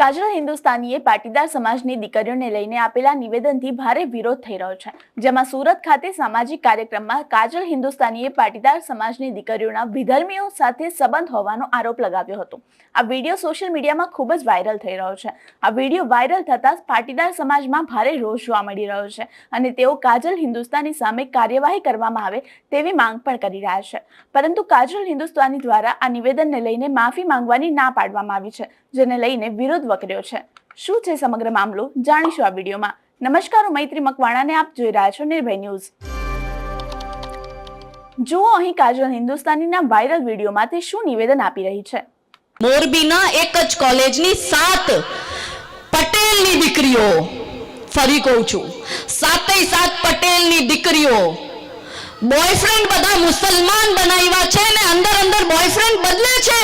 કાજલ હિન્દુસ્તાનીએ પાટીદાર સમાજની દીકરીઓને લઈને આપેલા નિવેદનથી ભારે વિરોધ થઈ રહ્યો છે, જેમાં સુરત ખાતે સામાજિક કાર્યક્રમમાં કાજલ હિન્દુસ્તાનીએ પાટીદાર સમાજની દીકરીઓના વિધર્મીઓ સાથે સંબંધ હોવાનો આરોપ લગાવ્યો હતો. આ વીડિયો સોશિયલ મીડિયામાં ખૂબ જ વાયરલ થઈ રહ્યો છે. આ વીડિયો વાયરલ થતાં પાટીદાર સમાજમાં ભારે રોષ જોવા મળી રહ્યો છે અને તેઓ કાજલ હિન્દુસ્તાની સામે કાર્યવાહી કરવામાં આવે તેવી માંગ પણ કરી રહ્યા છે. પરંતુ કાજલ હિન્દુસ્તાની દ્વારા આ નિવેદનને લઈને માફી માંગવાની ના પાડવામાં આવી છે, જેને લઈને વિરોધ વકર્યો છે. શું છે સમગ્ર મામલો? જાણીશું આ વિડીયોમાં. નમસ્કાર મૈત્રી મકવાણાને આપ જોઈ રહ્યા છો નિર્ભય ન્યૂઝ. જુઓ અહીં કાજલ હિન્દુસ્તાનીના વાયરલ વિડીયોમાં તે શું નિવેદન આપી રહી છે. મોરબીના એક જ કોલેજની સાત પટેલની દીકરીઓ. ફરી કહું છું સાતે સાત પટેલની દીકરીઓ. બોયફ્રેન્ડ બધા મુસલમાન બનાવ્યા છે ને અંદર અંદર બોયફ્રેન્ડ બદલે છે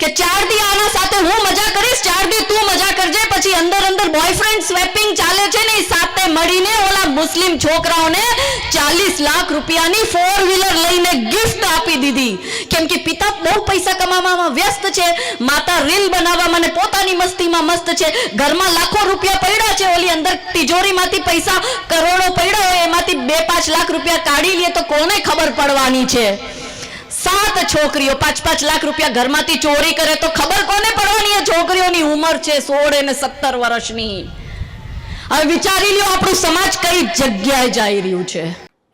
કે ચાર દી આના સાથે હું મજા કરીશ? ચાર દી તું મજા કરજે. પછી અંદર અંદર બોયફ્રેન્ડ સ્વેપિંગ ચાલે છે ને એ સાથે મળીને ઓલા મુસ્લિમ છોકરાઓને ચાલીસ લાખ રૂપિયાની ફોર વ્હીલર લઈને ગિફ્ટ આપી દીધી. કેમ કે પિતા બહુ પૈસા કમાવામાં વ્યસ્ત છે. માતા રીલ બનાવવામાં અને પોતાની મસ્તીમાં મસ્ત છે. ઘરમાં લાખો રૂપિયા પડ્યા છે. ઓલી અંદર તિજોરીમાંથી પૈસા કરોડો પડ્યા હોય, એમાંથી બે પાંચ લાખ રૂપિયા કાઢી લે તો કોને ખબર પડવાની છે? સાત છોકરીઓ, પાંચ પાંચ લાખ રૂપિયા ઘરમાંથી ચોરી કરે તો ખબર કોને પડવાની? છોકરીઓની ઉંમર છે સોળ અને સત્તર વર્ષની. હવે વિચારી લ્યો, આપણું સમાજ કઈ જગ્યાએ જઈ રહ્યું છે?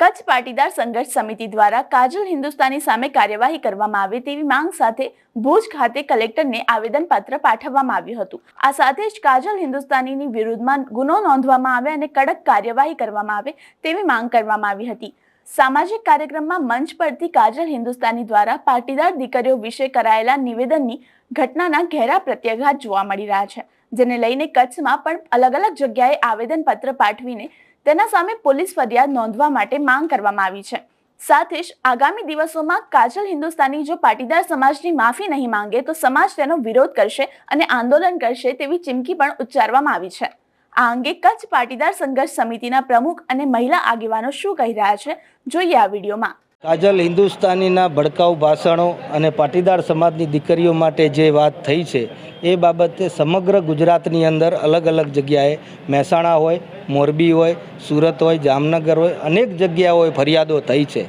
કચ્છ પાટીદાર સંઘર્ષ સમિતિ દ્વારા કાજલ હિન્દુસ્તાની સામે કાર્યવાહી કરવામાં આવે તેવી માંગ સાથે ભુજ ખાતે કલેક્ટરને આવેદનપત્ર પાઠવવામાં આવ્યું હતું. આ સાથે જ કાજલ હિન્દુસ્તાનીની વિરુદ્ધમાં ગુનો નોંધવામાં આવે અને કડક કાર્યવાહી કરવામાં આવે તેવી માંગ કરવામાં આવી હતી. સામાજિક કાર્યક્રમમાં મંચ પરથી કાજલ હિન્દુસ્તાની દ્વારા પાટીદાર દીકરીઓ વિશે કરાયેલા નિવેદનની ઘટનાના ઘેરા પ્રત્યાઘાત જોવા મળી રહ્યા છે, જેને લઈને કચ્છમાં પણ અલગ અલગ જગ્યાએ આવેદનપત્ર પાઠવીને તેના સામે પોલીસ ફરિયાદ નોંધવા માટે માંગ કરવામાં આવી છે. સાથે જ આગામી દિવસોમાં કાજલ હિન્દુસ્તાની જો પાટીદાર સમાજની માફી નહીં માંગે તો સમાજ તેનો વિરોધ કરશે અને આંદોલન કરશે તેવી ચીમકી પણ ઉચ્ચારવામાં આવી છે. આ અંગે કચ્છ પાટીદાર સંઘર્ષ સમિતિના પ્રમુખ અને મહિલા આગેવાનો શું કહી રહ્યા છે, જોઈએ આ વિડીયોમાં. કાજલ હિન્દુસ્તાનીના ભડકાઉ ભાષણો અને પાટીદાર સમાજની દીકરીઓ માટે જે વાત થઈ છે, એ બાબતે સમગ્ર ગુજરાતની અંદર અલગ અલગ જગ્યાએ મહેસાણા હોય, મોરબી હોય, સુરત હોય, જામનગર હોય, અનેક જગ્યાઓએ ફરિયાદો થઈ છે.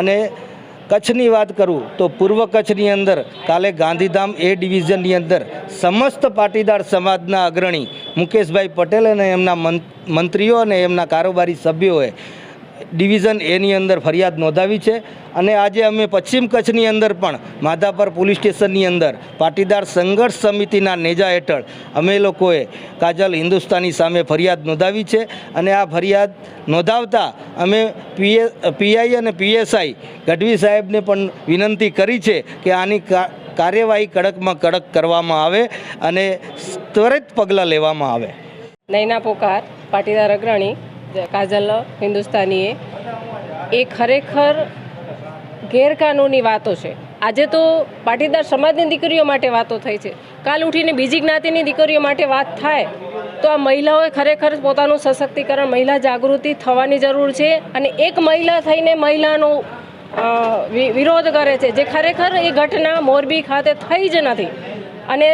અને કચ્છની વાત કરું તો પૂર્વ કચ્છની અંદર કાલે ગાંધીધામ એ ડિવિઝનની અંદર સમસ્ત પાટીદાર સમાજના અગ્રણી મુકેશભાઈ પટેલ અને એમના મંત્રીઓ અને એમના કારોબારી સભ્યોએ ડિવિઝન એની અંદર ફરિયાદ નોંધાવી છે અને આજે અમે પશ્ચિમ કચ્છની અંદર પણ માધાપર પોલીસ સ્ટેશનની અંદર પાટીદાર સંઘર્ષ સમિતિના નેજા હેઠળ અમે લોકોએ કાજલ હિન્દુસ્તાની સામે ફરિયાદ નોંધાવી છે અને આ ફરિયાદ નોંધાવતા અમે પીએ, પીઆઈ અને પીએસઆઈ ગઢવી સાહેબને પણ વિનંતી કરી છે કે આની કાર્યવાહી કડકમાં કડક કરવામાં આવે અને ત્વરિત પગલાં લેવામાં આવે. નૈના પોકાર, પાટીદાર અગ્રણી કાજલ હિન્દુસ્તાનીએ. એ ખરેખર ગેરકાનૂની વાતો છે. આજે તો પાટીદાર સમાજની દીકરીઓ માટે વાતો થઈ છે. કાલ ઉઠીને બીજી જ્ઞાતિની દીકરીઓ માટે વાત થાય, તો આ મહિલાઓએ ખરેખર પોતાનું સશક્તિકરણ, મહિલા જાગૃતિ થવાની જરૂર છે અને એક મહિલા થઈને મહિલાનો વિરોધ કરે છે, જે ખરેખર એ ઘટના મોરબી ખાતે થઈ જ નથી. અને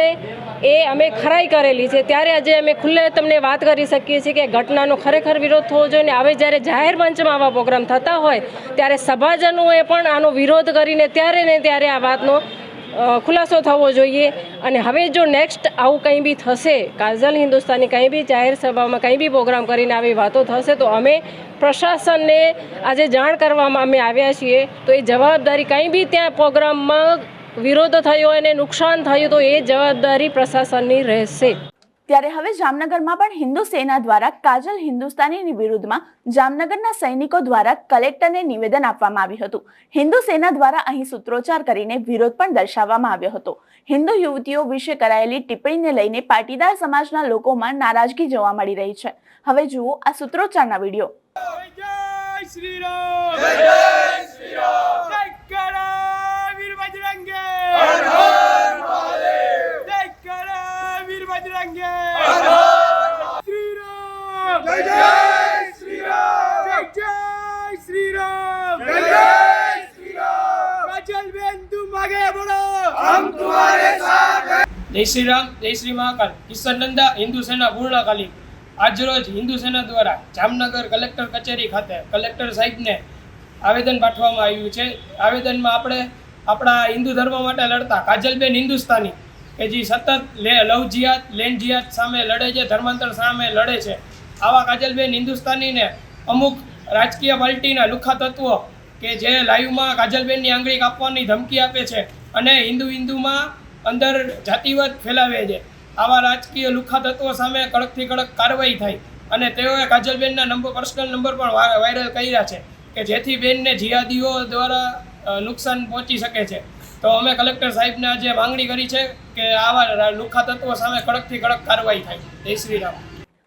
એ અમે ખરાઈ કરેલી છે. ત્યારે આજે અમે ખુલ્લે તમને વાત કરી શકીએ છીએ કે ઘટનાનો ખરેખર વિરોધ થવો જોઈએ ને હવે જ્યારે જાહેર મંચમાં આવા પ્રોગ્રામ થતા હોય, ત્યારે સભાજનોએ પણ આનો વિરોધ કરીને ત્યારે ને ત્યારે આ વાતનો ખુલાસો થવો જોઈએ. અને હવે જો નેક્સ્ટ આવું કંઈ બી થશે, કાજલ હિન્દુસ્તાની કંઈ બી જાહેર સભામાં કંઈ બી પ્રોગ્રામ કરીને આવી વાતો થશે, તો અમે પ્રશાસનને આજે જાણ કરવામાં અમે આવ્યા છીએ. તો એ જવાબદારી કંઈ બી ત્યાં પ્રોગ્રામમાં વિરોધ થયો અને નુકસાન થયું તો એ જવાબદારી પ્રશાસનની રહેશે. ત્યારે હવે જામનગરમાં પણ હિન્દુ સેના દ્વારા કાજલ હિન્દુસ્તાનીની વિરુદ્ધમાં જામનગરના સૈનિકો દ્વારા કલેક્ટરને નિવેદન આપવામાં આવ્યું હતું. હિન્દુ સેના દ્વારા અહીં સૂત્રોચ્ચાર કરીને વિરોધ પણ દર્શાવવામાં આવ્યો હતો. હિન્દુ યુવતીઓ વિશે કરાયેલી ટિપ્પણીને લઈને પાટીદાર સમાજના લોકોમાં નારાજગી જોવા મળી રહી છે. હવે જુઓ આ સૂત્રોચ્ચારના વીડિયો. જય શ્રી રામ! જય જય શ્રી રામ! જય શ્રી રામ, જય શ્રી મહાકાલ. કિશન નંદા હિન્દુ સેના પૂર્ણકાલી. આજરોજ હિન્દુ સેના દ્વારા જામનગર કલેક્ટર કચેરી ખાતે કલેક્ટર સાહેબને આવેદન પાઠવવામાં આવ્યું છે. આવેદનમાં આપણે આપણા હિન્દુ ધર્મ માટે લડતા કાજલબેન હિન્દુસ્તાની કે જે સતત લવ જિયાદ લેન્ડ જિયાદ સામે લડે છે, ધર્માંતર સામે લડે છે. આવા કાજલબેન હિન્દુસ્તાનીને અમુક રાજકીય પાર્ટીના લુખા તત્વો કે જે લાઈવમાં કાજલબેનની આંગળી કાપવાની ધમકી આપે છે અને હિન્દુ હિન્દુમાં અંદર જાતિવાદ ફેલાવે છે. આવા રાજકીય લુખા તત્વો સામે કડકથી કડક કાર્યવાહી થાય અને તેઓએ કાજલબેનના નંબર પર્સનલ નંબર પણ વાયરલ કર્યા છે કે જેથી બેનને જીહાદીઓ દ્વારા નુકસાન પહોંચી શકે છે. તો અમે કલેક્ટર સાહેબને આજે માંગણી કરી છે કે આવા લુખા તત્વો સામે કડકથી કડક કાર્યવાહી થાય. જય શ્રી રામ.